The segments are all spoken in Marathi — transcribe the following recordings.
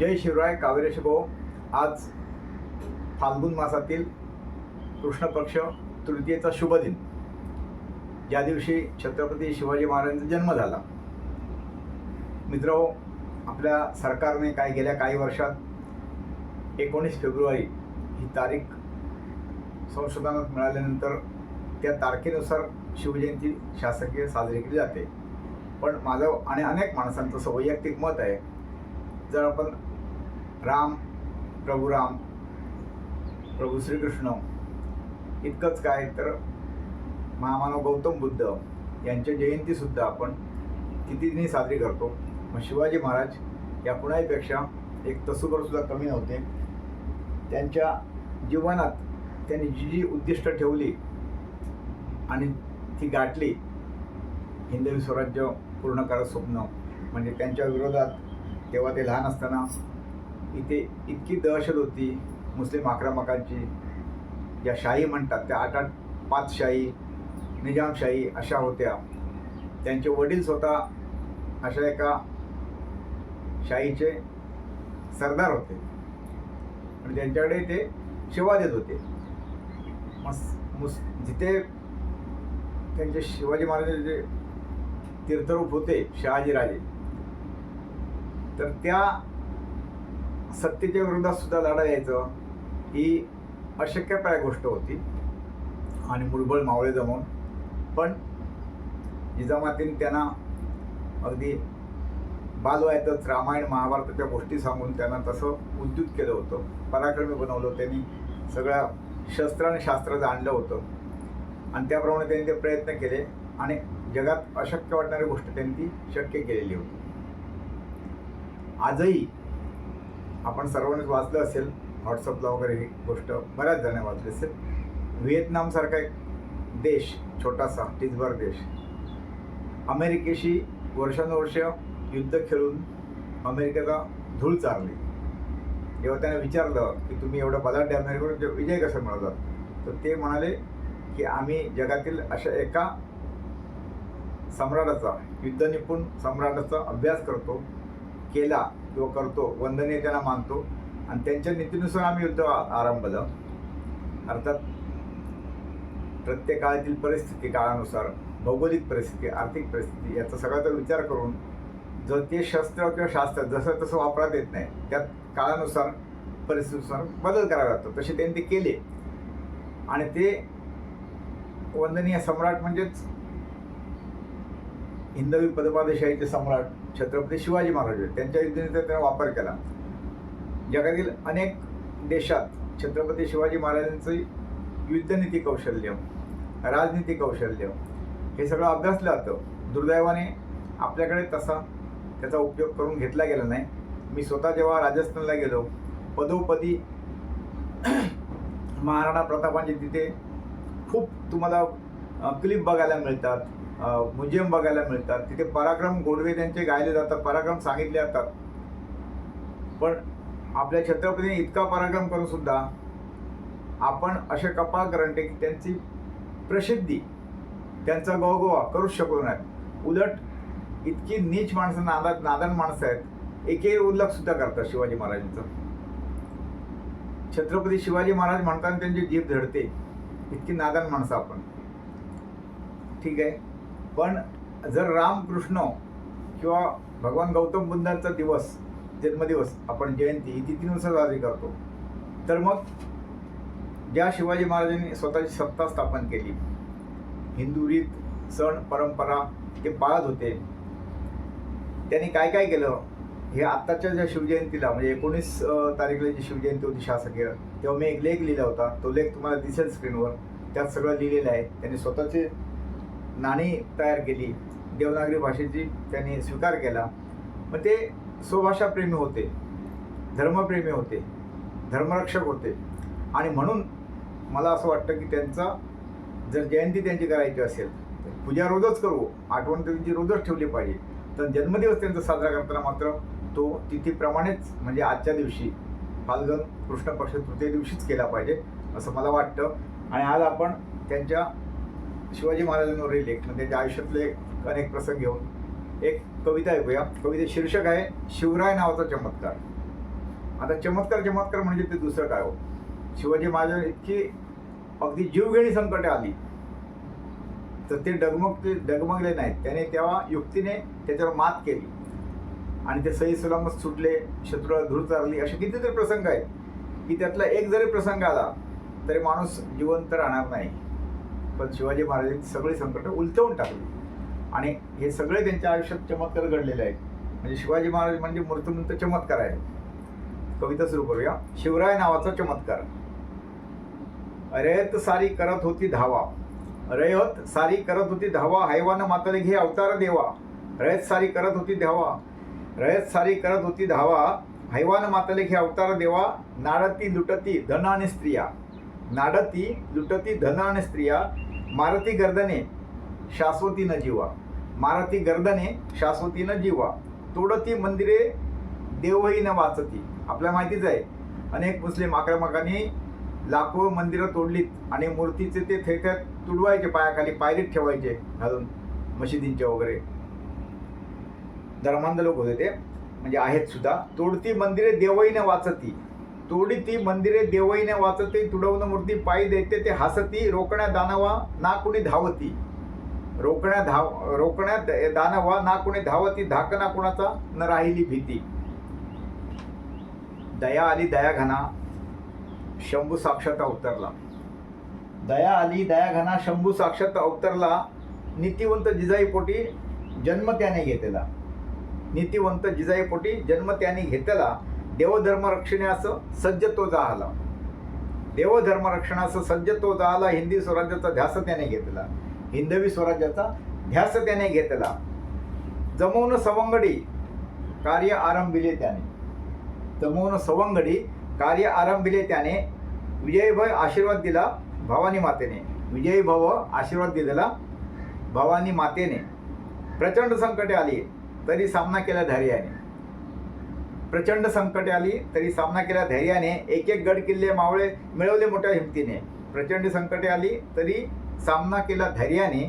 जय शिवराय कावेरी भाऊ आज फाल्गुन मासातील कृष्णपक्ष तृतीयेचा शुभ दिन. ज्या दिवशी छत्रपती शिवाजी महाराजांचा जन्म झाला. मित्र आपल्या सरकारने काय गेल्या काही वर्षात? एकोणीस फेब्रुवारी ही तारीख संशोधनात मिळाल्यानंतर त्या तारखेनुसार शिवजयंती शासकीय साजरी केली जाते. पण माझं आणि अनेक माणसांचं वैयक्तिक मत आहे जर आपण राम प्रभू राम प्रभू श्रीकृष्ण इतकंच काय तर महामानव गौतम बुद्ध यांच्या जयंतीसुद्धा आपण किती दिनी साजरी करतो. मग शिवाजी महाराज या कुणाहीपेक्षा एक तसूभरसुद्धा कमी नव्हते. त्यांच्या जीवनात त्यांनी जी जी उद्दिष्ट ठेवली आणि ती गाठली हिंदवी स्वराज्य पूर्ण करत स्वप्न म्हणजे त्यांच्या विरोधात तेव्हा ते लहान असताना इथे इतकी दहशत होती मुस्लिम आक्रमकांची. ज्या शाही म्हणतात त्या आठ आठ पाच शाही निजामशाही अशा होत्या. त्यांचे वडील स्वतः अशा एका शाहीचे सरदार होते. आणि त्यांच्याकडे ते सेवा देत होते. मस मुस जिथे त्यांचे शिवाजी महाराजांचे तीर्थरूप होते शहाजीराजे तर त्या सत्तेच्या विरोधात सुद्धा लढा यायचं ही अशक्यप्राय गोष्ट होती. आणि मुळबळ मावळे जमवून पण जिजामातीने त्यांना अगदी बालवायतच रामायण महाभारताच्या गोष्टी सांगून त्यांना तसं उद्युत केलं होतं. पराक्रमी बनवलं त्यांनी सगळ्या शस्त्र आणि शास्त्र आणलं होतं. आणि त्याप्रमाणे त्यांनी ते प्रयत्न केले. आणि जगात अशक्य वाटणारी गोष्ट त्यांनी ती शक्य केलेली होती. आजही आपण सर्वांनीच वाचलं असेल व्हॉट्सअपला वगैरे ही गोष्ट. बऱ्याच जणांनी वाचली असेल. व्हिएतनामसारखा एक देश छोटासा टिचभर देश. अमेरिकेशी वर्षानुवर्ष युद्ध खेळून अमेरिकेचा धूळ चारली. जेव्हा त्याने विचारलं की तुम्ही एवढं बलाढ्य अमेरिकेवर विजय कसं मिळवतात? तर ते म्हणाले की आम्ही जगातील अशा एका सम्राटाचा युद्ध निपुण सम्राटाचा अभ्यास करतो केला. किंवा करतो वंदनीय त्यांना मानतो. आणि त्यांच्या नीतीनुसार आम्ही युद्ध आरंभ आरंभलं. अर्थात प्रत्येक काळातील परिस्थिती काळानुसार भौगोलिक परिस्थिती आर्थिक परिस्थिती याचा सगळ्याचा विचार करून जर ते शस्त्र किंवा शास्त्र जसं तसं वापरात येत नाही त्यात काळानुसार परिस्थितीनुसार बदल करावा लागतो तसे त्यांनी ते केले. आणि ते वंदनीय सम्राट म्हणजेच हिंदवी पदपादशाहीचे सम्राट छत्रपती शिवाजी महाराज होते. त्यांच्या युद्धनीतीचा त्यांना वापर केला. जगातील अनेक देशात छत्रपती शिवाजी महाराजांचं युद्धनीती कौशल्य राजनीती कौशल्य हे सगळं अभ्यासलं जातं दुर्दैवाने आपल्याकडे तसा त्याचा उपयोग करून घेतला गेला नाही. मी स्वतः जेव्हा राजस्थानला गेलो पदोपदी महाराणा प्रतापांचे तिथे खूप तुम्हाला क्लिप बघायला मिळतात. म्युझियम बघायला मिळतात तिथे पराक्रम गोडवे त्यांचे गायले जातात पराक्रम सांगितले जातात पण आपल्या छत्रपतीने इतका पराक्रम करून सुद्धा आपण असे कपाळ करंटे की त्यांची प्रसिद्धी त्यांचा गोवा करूच शकलो नाही उलट इतकी नीच माणसं नादात नादान माणसं आहेत. एकही उल्लेख सुद्धा करतात शिवाजी महाराजांचं. छत्रपती शिवाजी महाराज म्हणताना त्यांची जीभ धडते. इतकी नादान माणसं आपण. ठीक आहे? पण जर रामकृष्ण किंवा भगवान गौतम बुद्धांचा दिवस जन्मदिवस आपण जयंती ही तिथीनुसार साजरी करतो तर मग ज्या शिवाजी महाराजांनी स्वतःची सत्ता स्थापन केली हिंदू रीत सण परंपरा ते पाळत होते त्यांनी काय काय केलं? हे आत्ताच्या ज्या शिवजयंतीला म्हणजे एकोणीस तारीखला जी शिवजयंती होती शासकीय तेव्हा मी एक लेख लिहिला होता तो लेख तुम्हाला दिसेल स्क्रीनवर त्यात सगळं लिहिलेलं आहे. त्यांनी स्वतःचे नाणी तयार केली. देवनागरी भाषेची त्यांनी स्वीकार केला. मग ते स्वभाषाप्रेमी होते. धर्मप्रेमी होते. धर्मरक्षक होते. आणि म्हणून मला असं वाटतं की त्यांचा जर जयंती त्यांची करायची असेल तर पूजा रोजच करू आठवण त्यांची रोजच ठेवली पाहिजे तर जन्मदिवस त्यांचा साजरा करताना मात्र तो तिथीप्रमाणेच म्हणजे आजच्या दिवशी फाल्गन कृष्ण पक्ष तृतीय दिवशीच केला पाहिजे असं मला वाटतं. आणि आज आपण त्यांच्या शिवाजी महाराजांवर लेख म्हणजे त्यांच्या आयुष्यातले अनेक प्रसंग घेऊन. एक कविता ऐकूया. कविते शीर्षक आहे शिवराय नावाचा चमत्कार. आता चमत्कार चमत्कार म्हणजे ते दुसरं काय हो? शिवाजी महाराज इतकी अगदी जीवघेणी संकटे आली. तर ते डगमगते डगमगले नाहीत. त्याने तेव्हा युक्तीने त्याच्यावर मात केली. आणि ते सही सलामत सुटले शत्रूला धूळ चालली असे कितीतरी प्रसंग आहेत की त्यातला एक जरी प्रसंग आला तरी माणूस जिवंत राहणार नाही. पण शिवाजी महाराजांनी सगळी संकट उलटवून टाकली. आणि हे सगळे त्यांच्या आयुष्यात चमत्कार घडलेले आहेत. म्हणजे शिवाजी महाराज म्हणजे मृत्यूनंतर चमत्कार आहे कविता सुरू करूया. शिवराय नावाचा चमत्कार. रयत सारी करत होती धावा. रयत सारी करत होती धावा. हैवान मातले घे अवतार देवा. रयत सारी करत होती धावा. रयत सारी करत होती धावा. हैवान मातले घे अवतार देवा. नाडती लुटती धन आणि स्त्रिया. नाडती लुटती धन आणि स्त्रिया. मारती गर्दने शाश्वती न जीवा. मारती गर्दने शाश्वती न जीवा. तोडती मंदिरे देवही न वाचती. आपल्या माहितीच आहे अनेक मुस्लिम आक्रमकांनी लाखो मंदिरं तोडलीत आणि मूर्तीचे ते थेट तुडवायचे पायाखाली पायरीत ठेवायचे घालून मशिदींच्या वगैरे. धर्मांध लोक होते ते. म्हणजे आहेत सुद्धा. तोडती मंदिरे देवही न वाचती. तोडी ती मंदिरे देवईने वाचती तुडवून मूर्ती पायी देते ते हसती रोकण्या दानवा ना कुणी धावती. रोकण्या धाव रोकण्यात दानवा ना कुणी धावती धाकना कुणाचा? न राहिली भीती. दया आली दया घना शंभू साक्षात अवतरला. दया आली दया घना शंभू साक्षात अवतरला. नीतिवंत जिजाई पोटी जन्म त्याने घेतला. नीतिवंत जिजाई पोटी जन्म त्याने घेतला. देवधर्म रक्षणास सज्ज तो जाहला. देवधर्म रक्षणास सज्ज तो जाहला हिंदी स्वराज्याचा ध्यास त्याने घेतला. हिंदवी स्वराज्याचा ध्यास त्याने घेतला. जमवून सवंगडी कार्य आरंभिले त्याने. जमवून सवंगडी कार्य आरंभिले त्याने. विजयभय आशीर्वाद दिला भवानी मातेने. विजयी भव आशीर्वाद दिलेला भवानी मातेने. प्रचंड संकटे आली तरी सामना केला धैर्याने. प्रचंड संकटे आली तरी सामना केला धैर्याने. एक एक गड किल्ले मावळे मिळवले मोठ्या हिमतीने. प्रचंड संकटे आली तरी सामना केला धैर्याने.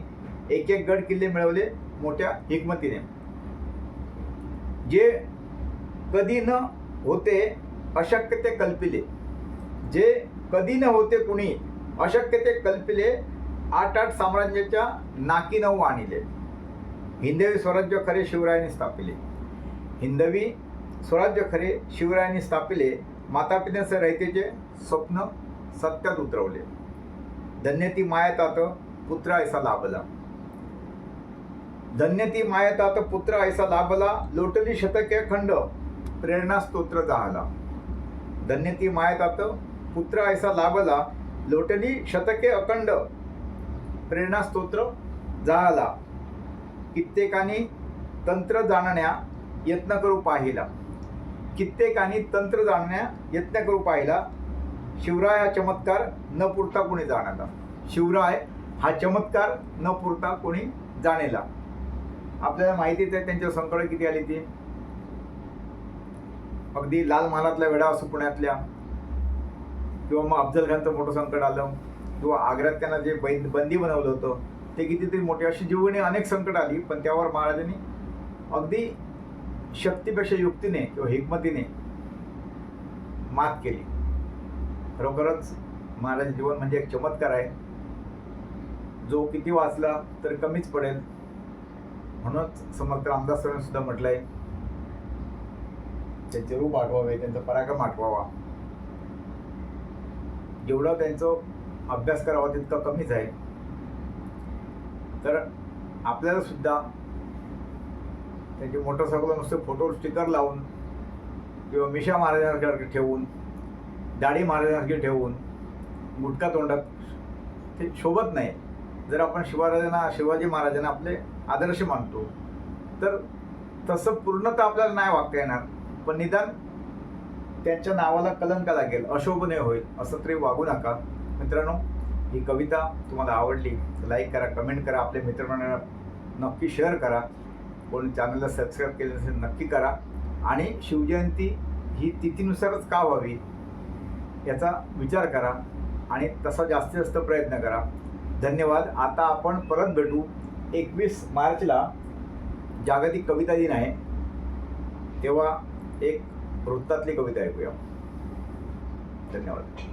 एक एक गड किल्ले मिळवले मोठ्या हिकमतीने. जे कधी न होते अशक्य ते कल्पिले. जे कधी न होते कुणी अशक्य ते कल्पिले आठ आठ साम्राज्याच्या नाकी नऊ आणले. हिंदवी स्वराज्य खरे शिवरायाने स्थापिले. हिंदवी स्वराज्य खरे शिवरायांनी स्थापिले मातापित्यांचे रयतेचे स्वप्न सत्यात उतरवले. धन्य ती मायतात पुत्र ऐसा लाभला. धन्य ती मायतात पुत्र ऐसा लाभला लोटली शतके खंड प्रेरणा स्तोत्र जाहला. धन्य ती मायतात पुत्र ऐसा लाभला लोटली शतके अखंड प्रेरणा स्तोत्र जाहला. कित्येकानी तंत्र जाणण्या यत्न करू पाहिला. कित्येकानी तंत्र जाणण्या यत्न करू पाहिला. शिवराय हा चमत्कार न पुरता कोणी जाणाला शिवराय हा चमत्कार न पुरता कोणी जाणेला आपल्याला माहितीच आहे त्यांच्या संकट किती आली ती. अगदी लाल महालातल्या वेढा असो पुण्यातल्या किंवा मग अफजल खानचं मोठं संकट आलं किंवा आग्र्यात त्यांना जे बै- बंदी बनवलं होतं ते कितीतरी मोठे अशी जीवनी अनेक संकट आली पण त्यावर महाराजांनी अगदी शक्तीपेक्षा युक्तीने किंवा हिकमतीने मात केली. खरोखरच महाराज जीवन म्हणजे एक चमत्कार आहे. जो किती वाचला तर कमीच पडेल. म्हणूनच समर्थ रामदास स्वामी सुद्धा म्हटलंय त्यांचे रूप आठवावे त्यांचा पराक्रम आठवावा. जेवढा त्यांचं अभ्यास करावा तितका कमीच आहे. तर आपल्याला सुद्धा त्यांचे मोटरसायकल नुसते फोटो स्टिकर लावून किंवा मिशा महाराजांसारखे ठेवून दाढी महाराजांसारखी ठेवून गुटखा तोंडात ते शोभत नाही. जर आपण शिवराजांना शिवाजी महाराजांना आपले आदर्श मानतो तर तसं पूर्णतः आपल्याला नाही वागता येणार. पण निदान त्यांच्या नावाला कलंक लागेल अशोभने होईल असं तरी वागू नका. मित्रांनो ही कविता तुम्हाला आवडली लाईक करा कमेंट करा आपल्या मित्रमंडळाला नक्की शेअर करा. म्हणून चॅनलला सबस्क्राईब केलं नसेल नक्की करा. आणि शिवजयंती ही तिथीनुसारच का व्हावी याचा विचार करा आणि तसा जास्तीत जास्त प्रयत्न करा. धन्यवाद. आता आपण परत भेटू. एकवीस मार्चला जागतिक कविता दिन आहे. तेव्हा एक वृत्तातली कविता ऐकूया. धन्यवाद.